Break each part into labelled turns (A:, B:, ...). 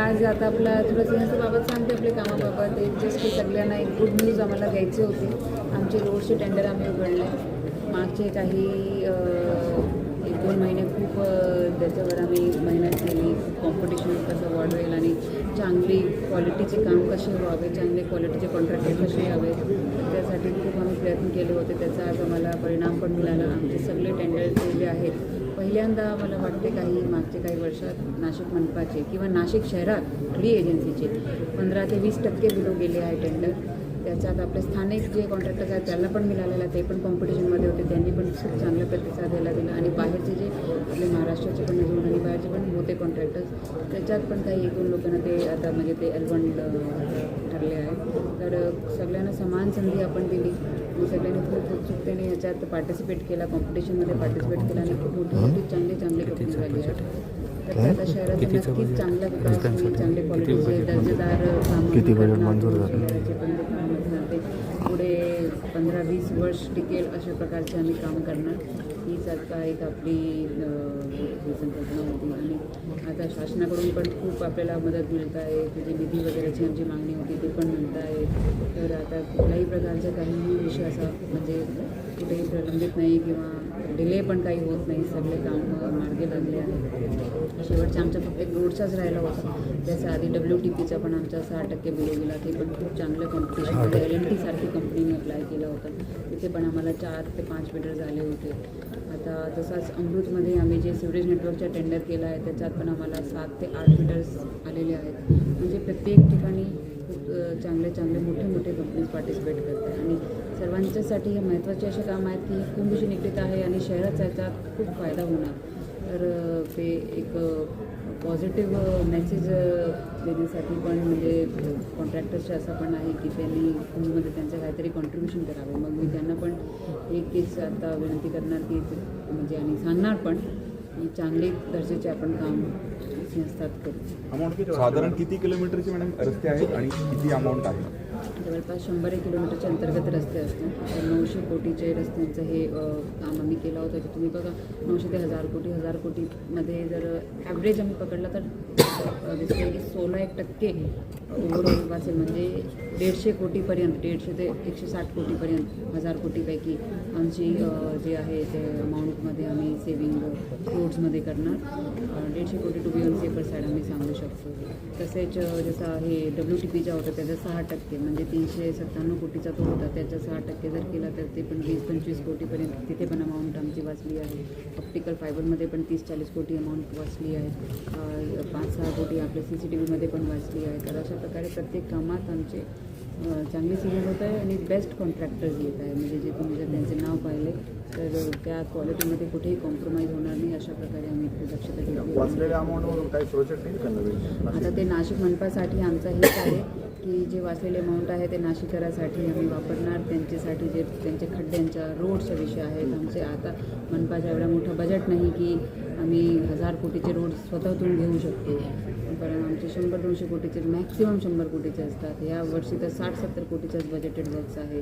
A: आज आता आपला थोडं सिंहस्थाबाबत सांगते आपल्या कामाबाबत. एक जस्ट की सगळ्यांना एक गुड न्यूज आम्हाला घ्यायची होती. आमचे रोडचे टेंडर आम्ही उघडले. मागचे काही एक दोन महिने खूप त्याच्यावर आम्ही मेहनत केली. कॉम्पिटिशन कसं वाढवेल आणि चांगली क्वालिटीचे काम कसे व्हावे चांगले क्वालिटीचे कॉन्ट्रॅक्टर कसे यावे त्यासाठी खूप आम्ही प्रयत्न केले होते. त्याचा आज आम्हाला परिणाम पण मिळाला. आमचे सगळे टेंडर जे आहेत पहिल्यांदा मला वाटते काही मागचे काही वर्षात नाशिक मनपाचे किंवा नाशिक शहरात फ्री एजन्सीचे पंधरा ते वीस टक्के बिलो गेले आहे टेंडर त्याच्यात आपले स्थानिक जे कॉन्ट्रॅक्टर्स आहेत त्यांना पण मिळालेलं आहे, ते पण कॉम्पिटिशनमध्ये होते. त्यांनी पण खूप चांगला प्रतिसाद द्यायला दिला. आणि बाहेरचे जे आपले महाराष्ट्राचे पण अजून आणि बाहेरचे पण होते कॉन्ट्रॅक्टर्स त्याच्यात पण काही एक दोन लोकांना ते आता म्हणजे ते एलवन ठरले आहेत. तर सगळ्यांना समान संधी आपण दिली. सगळ्यांनी खूप उत्सुकतेने ह्याच्यात पार्टिसिपेट केला कॉम्पिटिशनमध्ये पार्टिसिपेट केला आणि खूप मोठी मोठी चांगली चांगली कंपनी झाली आहे. आता शहरात नक्कीच चांगला विकास होईल चांगले क्वालिटीचे दर्जेदार कामं
B: किती बजेट
A: करणार.
B: मंजूर झालं?
A: शहराचे पण ते काम असणार ते पुढे पंधरा वीस वर्ष टिकेल अशा प्रकारचे आम्ही काम करणार. हीच आता एक आपली ही संकल्पना होती. आणि आता शासनाकडून पण खूप आपल्याला मदत मिळत आहे तिथे निधी वगैरेची आमची मागणी होती ती पण मिळत आहे तर आता कुठल्याही प्रकारचा काहीही विषय असा म्हणजे कुठेही प्रलंबित नाही किंवा डिले पण काही होत नाही सगळे काम मार्गी लागले आहेत. शेवटचा आमचा फक्त एक रोडचाच राहिला होता. त्याच्या आधी डब्ल्यू टी पीचा पण आमचा सहा टक्के बिलो गेला ते पण खूप चांगलं कॉम्पिटिशन एल एन टी सारखी कंपनीने अप्लाय केला होता. तिथे पण आम्हाला चार ते पाच मीटर झाले होते. आता तसाच अमृतमध्ये आम्ही जे सिवरेज नेटवर्कचा टेंडर केला आहे त्याच्यात पण आम्हाला सात ते आठ मीटर्स आलेले आहेत. म्हणजे प्रत्येक ठिकाणी खूप चांगले चांगले मोठे मोठे कंपनीज पार्टिसिपेट करतात आणि सर्वांच्यासाठी हे महत्त्वाचे असे काम आहेत की कुंभशी निगडीत आहे आणि शहराचा याचा खूप फायदा होणार. तर ते एक पॉझिटिव्ह मेसेज देण्यासाठी पण म्हणजे कॉन्ट्रॅक्टर्सचे असं पण आहे की त्यांनी कुंभमध्ये त्यांचं काहीतरी कॉन्ट्रीब्युशन करावं. मग मी त्यांना पण एक केस आता विनंती करणार की म्हणजे आणि सांगणार पण की चांगले दर्जाचे आपण काम संस्थात करू.
C: साधारण किती किलोमीटरचे मॅडम रस्ते आहेत आणि किती अमाऊंट आहे?
A: जवळपास शंभर एक किलोमीटरच्या अंतर्गत रस्ते असतात. तर नऊशे कोटीचे रस्त्यांचं हे काम आम्ही केलं होतं. तर तुम्ही बघा नऊशे ते हजार कोटी हजार कोटीमध्ये जर ॲव्हरेज आम्ही पकडला तर की सोळा एक टक्के ओव्हरऑल वाचेल म्हणजे दीडशे कोटीपर्यंत दीडशे ते एकशे साठ कोटीपर्यंत हजार कोटीपैकी आमची जे आहे ते अमाऊंटमध्ये आम्ही सेविंग फ्रूट्समध्ये करणार. दीडशे कोटी to be on safer side आम्ही सांगू शकतो. तसेच जसं हे डब्ल्यू टी पीचा होता त्याचा सहा टक्के म्हणजे तीनशे सत्त्याण्णव कोटीचा तो होता त्याचा सहा टक्के जर केला तर ते पण वीस पंचवीस कोटीपर्यंत तिथे पण अमाऊंट वाचली आहे. ऑप्टिकल फायबरमध्ये पण तीस चाळीस कोटी अमाऊंट वाचली आहे. पाच सहा कोटी आपल्या सी सी टी व्हीमध्ये पण वाचली आहे. तर अशा प्रकारे प्रत्येक कामात आमचे चांगली सेविंग होत आहे आणि बेस्ट कॉन्ट्रॅक्टर्स येत आहे. म्हणजे जे तुम्ही जर त्यांचे नाव पाहिले तर त्या क्वालिटीमध्ये कुठेही कॉम्प्रोमाइज होणार नाही अशा प्रकारे आम्ही इथे दक्षता घेतली आता ते नाशिक मनपासाठी आमचा हेच आहे. की जे वाचलेले अमाऊंट आहे ते नाशिकरासाठी आम्ही वापरणार. त्यांच्यासाठी जे त्यांचे खड्ड्यांच्या रोडचे विषय आहेत आमचे आता मनपाचा एवढा मोठा बजेट नाही की आम्ही हजार कोटीचे रोड स्वतःतून घेऊ शकतो. कारण आमचे शंभर दोनशे कोटीचे मॅक्सिमम शंभर कोटीचे असतात. या वर्षी तर साठ सत्तर कोटीचंच बजेटेड वर्क्स आहे.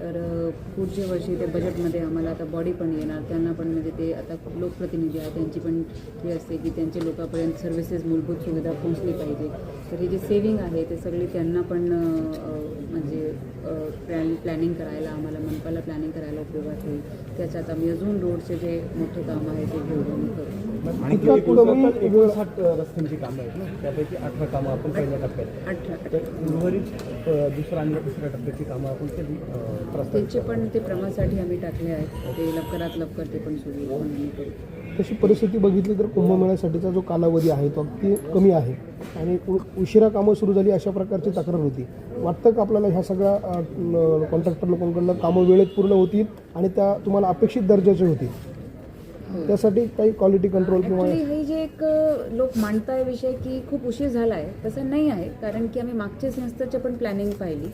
A: तर पुढच्या वर्षी त्या बजेटमध्ये आम्हाला आता बॉडी पण येणार. त्यांना पण म्हणजे ते आता लोकप्रतिनिधी आहेत. त्यांची पण हे असते की त्यांचे लोकांपर्यंत सर्व्हिसेस मूलभूत सुविधा पोहोचली पाहिजे. तर हे जे सेविंग आहे ते सगळी त्यांना पण म्हणजे प्लॅन प्लॅनिंग करायला आम्हाला मनपाला प्लॅनिंग करायला उपयोगात होईल त्याच्यात आम्ही अजून रोडचे जे मोठे काम आहे ते घेऊन करू.
C: आणि किती दिवसात
D: एकोणसाठ रस्त्यांची कामं आहेत ना. त्यापैकी अठरा कामं आपण पहिल्या टप्प्यात.
A: अठरा
D: तर उर्वरित दुसऱ्या आणि तिसऱ्या टप्प्याची कामं आपण कधी
A: त्यांचे पण ते प्रमासाठी आम्ही टाकले आहेत. ते लवकरात लवकर ते पण सुरू करू
E: तशी परिस्थिती बघितली तर कुंभमेळ्यासाठीचा जो कालावधी आहे तो अगदी कमी आहे. आणि उशिरा कामं सुरू झाली अशा प्रकारची तक्रार होती. वाटतं का आपल्याला ह्या सगळ्या कॉन्ट्रॅक्टर लोकांकडनं कामं वेळेत पूर्ण होतील आणि त्या तुम्हाला अपेक्षित दर्जाचे होतील? त्यासाठी काही क्वालिटी कंट्रोल किंवा
A: हे जे एक लोक मांडताय विषय की खूप उशीर झाला आहे तसं नाही आहे कारण की आम्ही मागच्या सेमेस्टरची पण प्लॅनिंग पाहिली.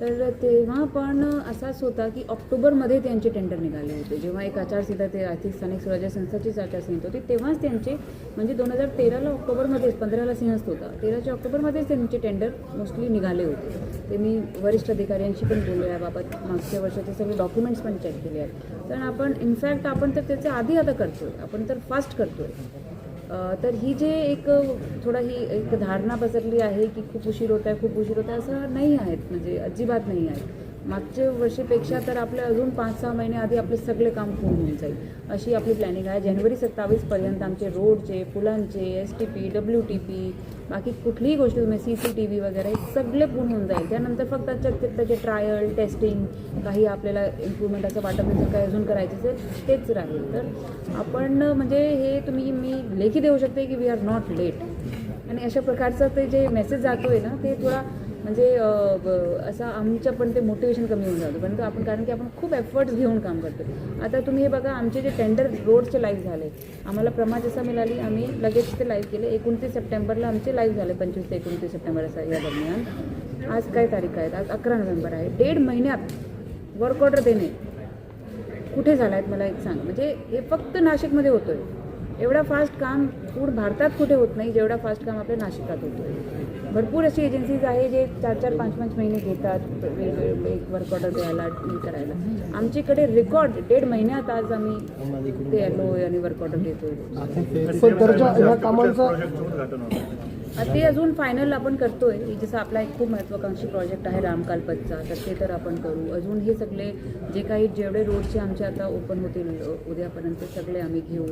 A: तर तेव्हा पण असाच होता की ऑक्टोबरमध्ये त्यांचे टेंडर निघाले होते. जेव्हा एक आचारसंहिता ते आर्थिक स्थानिक स्वराज्य संस्थाचीच आचारसंहिता होती तेव्हाच त्यांचे म्हणजे दोन हजार तेराला ऑक्टोबरमध्येच पंधराला सिंहस्थ होता. तेराच्या ऑक्टोबरमध्येच त्यांचे टेंडर मोस्टली निघाले होते. ते मी वरिष्ठ अधिकाऱ्यांशी पण बोललो याबाबत मागच्या वर्षाचे सगळे डॉक्युमेंट्स पण चेक केले आहेत. कारण आपण इनफॅक्ट आपण तर त्याच्या आधी आता करतोय. आपण तर फास्ट करतोय. आहे तर ही जे एक थोडा ही एक धारणा पसरली आहे की खूप उशीर होत आहे खूप उशीर होत आहे असं नाही आहेत म्हणजे अजिबात नाही आहे मागच्या वर्षीपेक्षा तर आपले अजून पाच सहा महिने आधी आपले सगळे काम पूर्ण होऊन जाईल. अशी आपली प्लॅनिंग आहे. जानेवारी सत्तावीसपर्यंत आमचे रोडचे पुलांचे S T P W T P बाकी कुठलीही गोष्ट तुम्ही सी सी टी व्ही वगैरे हे सगळे पूर्ण होऊन जाईल. त्यानंतर फक्त त्याचे त्याचे ट्रायल टेस्टिंग काही आपल्याला इम्प्रूव्हमेंट असं वाटत नसेल काही अजून करायचं असेल तेच राहील. तर आपण म्हणजे हे तुम्ही मी लेखी देऊ शकते की वी आर नॉट लेट आणि अशा प्रकारचं ते जे मेसेज जातो आहे ना ते थोडा म्हणजे ब- असं आमचं पण ते मोटिवेशन कमी होऊन जातं. परंतु आपण कारण की आपण खूप एफर्ट्स घेऊन काम करतो. आता तुम्ही हे बघा आमचे जे टेंडर रोडचे लाईव्ह झाले आम्हाला प्रमा जसा मिळाली आम्ही लगेच ते लाईव्ह केले. एकोणतीस सप्टेंबरला आमचे लाईव्ह झाले पंचवीस ते एकोणतीस सप्टेंबर असा या दरम्यान. आज काय तारीख आहेत आज अकरा नोव्हेंबर आहे. दीड महिन्यात वर्क ऑर्डर देणे. कुठे झाला आहेत मला एक सांग. म्हणजे हे फक्त नाशिकमध्ये होतो आहे एवढा फास्ट काम पूर्ण भारतात कुठे होत नाही जेवढा फास्ट काम आपल्या नाशिकात होतो आहे भरपूर अशी एजन्सीज आहे जे चार चार पाच पाच महिने घेतात वेगवेगळे एक वर्क ऑर्डर द्यायला करायला. आमच्याकडे रेकॉर्ड दीड महिन्यात आज आम्ही ते एल आणि वर्क ऑर्डर देतोय. ते अजून फायनल आपण करतोय. जसं आपला एक खूप महत्त्वाकांक्षी प्रोजेक्ट आहे रामकालपतचा तर ते तर आपण करू. अजून हे सगळे जे काही जेवढे रोडचे आमचे आता ओपन होतील उद्यापर्यंत सगळे आम्ही घेऊ.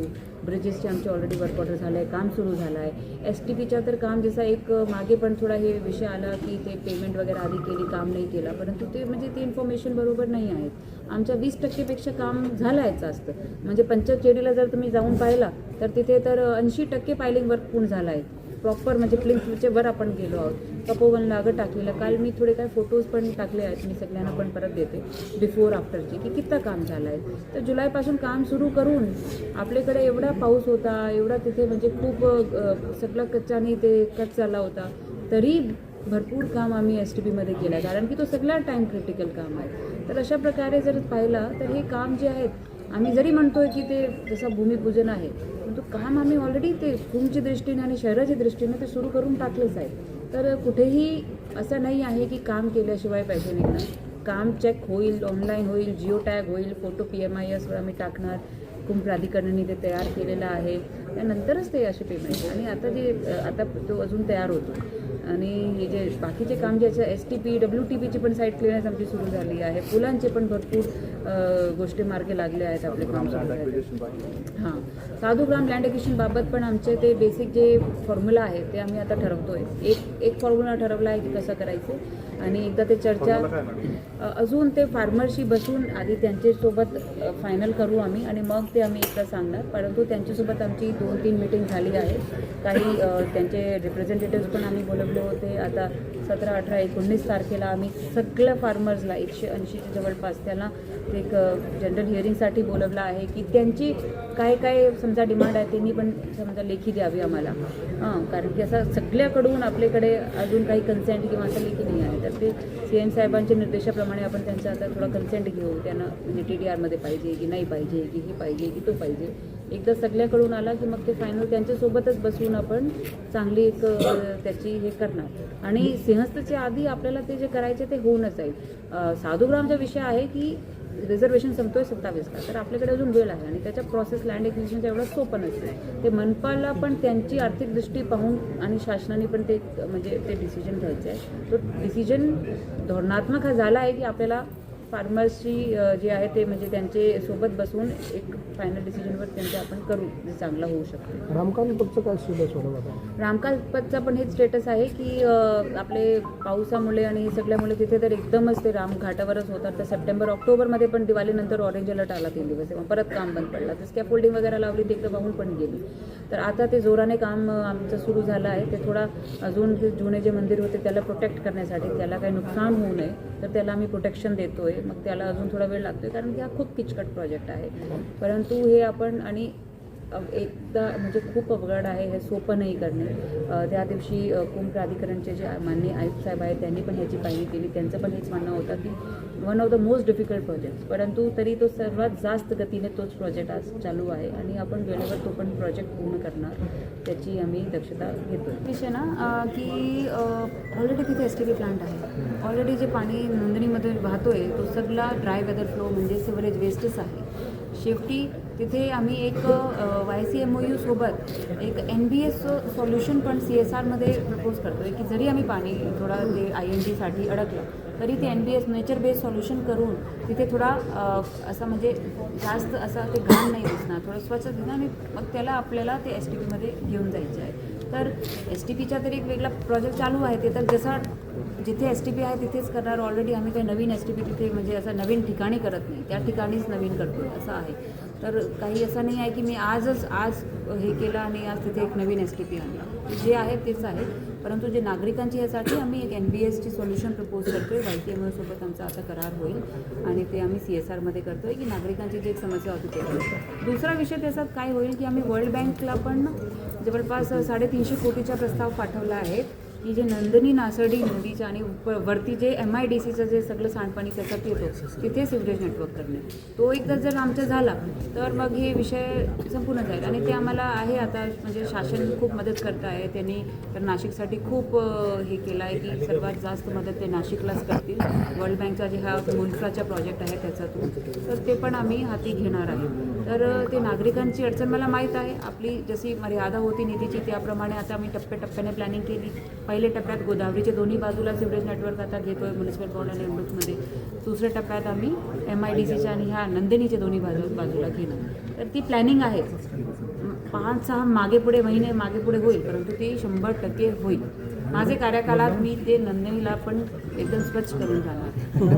A: ब्रिजेसचे आमचे ऑलरेडी वर्क ऑर्डर झालं आहे काम सुरू झालं आहे एस टी पीच्या तर काम जसं एक मागे पण थोडा हे विषय आला की ते पेमेंट वगैरे आधी केली काम नाही केला. परंतु ते म्हणजे ते इन्फॉर्मेशन बरोबर नाही आहेत. आमच्या वीस टक्केपेक्षा काम झालं आहे जास्त म्हणजे पंचचेडीला जर तुम्ही जाऊन पाहिला तर तिथे तर ऐंशी टक्के पायलिंग वर्क पूर्ण झालं आहे प्रॉपर म्हणजे प्लिंथचे वर आपण गेलो आहोत. तपोवन लागं टाकलेलं. काल मी थोडे काय फोटोज पण टाकले आहेत. मी सगळ्यांना पण परत देते. बिफोर आफ्टरचे की कित्ता काम झालं आहे तर जुलैपासून काम सुरू करून आपल्याकडे एवढा पाऊस होता एवढा तिथे म्हणजे खूप सगळं कच्चाने ते कट झाला होता. तरी भरपूर काम आम्ही एस टी पीमध्ये केलं आहे कारण की तो सगळा टाईम क्रिटिकल काम आहे. तर अशा प्रकारे जर पाहिला तर हे काम जे आहेत आम्ही जरी म्हणतोय की ते जसं भूमिपूजन आहे परंतु काम आम्ही ऑलरेडी ते भूमच्या दृष्टीने आणि शहराच्या दृष्टीने ते सुरू करून टाकलेच आहे. तर कुठेही असं नाही आहे की काम केल्याशिवाय पैसे निघणार काम चेक होईल ऑनलाईन होईल जिओ टॅग होईल फोटो पी एम आय एसवर आम्ही टाकणार. कुंभ प्राधिकरणाने ते तयार केलेलं आहे. त्यानंतरच ते असे पेमेंट आणि आता जे आता तो अजून तयार होतो. आणि हे जे बाकीचे काम जे आहे S T P W T पीची पण साईट क्लिअरन्स आमची सुरू झाली आहे. पुलांचे पण भरपूर गोष्टी मार्गे लागले आहेत आपले काम हां. साधू ग्राम लँड एक्विशन बाबत पण आमचे ते बेसिक जे फॉर्म्युला आहे ते आम्ही आता ठरवतोय. एक एक फॉर्म्युला ठरवला आहे की कसं करायचं. आणि एकदा ते चर्चा अजून ते फार्मरशी बसून आधी त्यांच्यासोबत फायनल करू आम्ही आणि मग ते आम्ही एकदा सांगणार. परंतु त्यांच्यासोबत आमची दोन तीन मिटिंग झाली आहे. काही त्यांचे रिप्रेझेंटेटिव्ह पण आम्ही बोलवले होते. आता सतरा अठरा एकोणीस तारखेला आम्ही सगळ्या फार्मर्सला एकशे ऐंशीच्या जवळपास त्याला ते एक जनरल हिअरिंगसाठी बोलवलं आहे की त्यांची काय काय समजा डिमांड आहे त्यांनी पण समजा लेखी द्यावी आम्हाला. हां कारण की असं सगळ्याकडून आपल्याकडे अजून काही कन्सेंट किंवा असं लेखी नाही आहे. तर ते सी एम साहेबांच्या निर्देशाप्रमाणे आपण त्यांचा आता थोडा कन्सेंट घेऊ. त्यांना म्हणजे टी डी आरमध्ये पाहिजे की नाही पाहिजे की हे पाहिजे की तो पाहिजे. एकदा सगळ्याकडून आला की मग ते फायनल त्यांच्यासोबतच बसून आपण चांगली एक त्याची हे करणार. आणि सिंहस्थच्या आधी आपल्याला ते जे करायचे ते होऊनच जाईल. साधुग्रामचा विषय आहे की रिझर्वेशन संपतोय सत्तावीसला तर आपल्याकडे अजून वेळ आहे आणि त्याच्या प्रोसेस लँड एक्विजिशनचा एवढं सोपं नसतं. ते मनपाला पण त्यांची आर्थिक दृष्टी पाहून आणि शासनाने पण ते म्हणजे ते डिसिजन घ्यायचं आहे तो डिसिजन धोरणात्मक हा झाला आहे की आपल्याला फार्मर्सची जे आहे ते म्हणजे त्यांचे सोबत बसून एक फायनल डिसिजनवर त्यांचे आपण करू जे चांगला होऊ शकतो.
E: पक्षचं काय स्टेटस
A: रामकालपतचा पण हेच स्टेटस आहे की आपले पावसामुळे आणि हे सगळ्यामुळे तिथे तर एकदमच ते राम घाटावरच होतात. तर सप्टेंबर ऑक्टोबरमध्ये पण दिवाळीनंतर ऑरेंज अलर्ट आला तीन दिवस. तेव्हा परत काम बंद पडला. तर स्कॅफोल्डिंग वगैरे लावली ती एकदम वाहून पण गेली. तर आता ते जोराने काम आमचं सुरू झालं आहे. ते थोडा अजून जुने जे मंदिर होते त्याला प्रोटेक्ट करण्यासाठी त्याला काही नुकसान होऊ नये तर त्याला आम्ही प्रोटेक्शन देतोय. मग त्याला अजून थोडा वेळ लागतोय कारण की हा खूप किचकट प्रोजेक्ट आहे. परंतु हे आपण आणि एकदा म्हणजे खूप अवघड आहे हे सोपं नाही करणे. त्या दिवशी कुंभ प्राधिकरणचे जे माननीय आयुक्त साहेब आहेत त्यांनी पण ह्याची पाहणी केली. त्यांचं पण हेच म्हणणं होतं की one of the most difficult project परंतु तरी तो सर्वात जास्त गतीने तोच प्रोजेक्ट आज चालू आहे आणि आपण वेळेवर तो पण प्रोजेक्ट पूर्ण करणार. त्याची आम्ही दक्षता घेतो. विषय ना की ऑलरेडी तिथे एस टी पी प्लांट आहे. ऑलरेडी जे पाणी नोंदणीमध्ये वाहतोय तो सगळा ड्राय वेदर फ्लो म्हणजे सिवरेज वेस्टच आहे. शेवटी तिथे आम्ही एक Y C M O U सोबत एक एन बी एस सोल्युशन पण सी एस आरमध्ये प्रपोज करतो आहे की जरी आम्ही पाणी थोडा ते आय एन जीसाठी अडकलं तरी ते N B S nature based solution करून तिथे थोडा असा असं म्हणजे जास्त असा ते घाण नाही दिसणार. थोडं स्वच्छ दिसणार आणि मग त्याला आपल्याला ते एस टी पीमध्ये घेऊन जायचं आहे. तर एस टी पीचा तरी एक वेगळा प्रोजेक्ट चालू आहे ते. तर जसा जिथे एस टी पी आहे तिथेच करणार. ऑलरेडी आम्ही काही नवीन एस टी पी तिथे म्हणजे असं नवीन ठिकाणी करत नाही. त्या ठिकाणीच नवीन करतो. असं आहे. तर काही असं नाही आहे की मी आजच आज हे केलं आणि आज तिथे एक नवीन एस टी पी आणला. जे आहे तेच आहे. परंतु जे नागरिकांची यासाठी आम्ही एक एन बी एसची सोल्युशन प्रपोज करतो आहे वाय टी एमसोबत आमचा आता करार होईल. आणि ते आम्ही सी एस आरमध्ये करतो आहे की नागरिकांची जी एक समस्या होती ते दुसरा विषय त्याच्यात काय होईल की आम्ही वर्ल्ड बँकला पण जवळपास साडेतीनशे कोटीचा प्रस्ताव पाठवला आहे. की जे नंदिनी नासर्डी नदीच्या आणि उप- वरती जे एम आय डी सीचं जे सगळं सांडपाणी त्याच्यात येतो तिथे सिवरेज नेटवर्क करणे. तो एकदा जर आमचा झाला तर मग हे विषय संपूर्ण जाईल. आणि ते आम्हाला आहे आता म्हणजे शासन खूप मदत करत आहे. त्यांनी तर नाशिकसाठी खूप हे केलं आहे की सर्वात जास्त मदत ते नाशिकलाच करतील. वर्ल्ड बँकचा जे हा मुल्फ्राचा प्रोजेक्ट आहे त्याच्यातून. तर ते पण आम्ही हाती घेणार आहे. तर ते नागरिकांची अडचण मला माहीत आहे. आपली जशी मर्यादा होती निधीची त्याप्रमाणे आता आम्ही टप्प्याटप्प्याने प्लॅनिंग केली. पहिल्या टप्प्यात गोदावरीच्या दोन्ही बाजूला सिवरेज नेटवर्क आता घेतो आहे म्युन्सिपल बॉर्ड आणि एमडूकमध्ये दुसऱ्या टप्प्यात आम्ही एम आय डी सीच्या आणि ह्या नंदिनीच्या दोन्ही बाजू बाजूला घेणं तर ती प्लॅनिंग आहे. पाच सहा मागे पुढे महिने मागे पुढे होईल परंतु ती शंभर टक्के होईल. माझे कार्यकालात मी ते नंदिनीला पण एकदम स्वच्छ करून जाणार.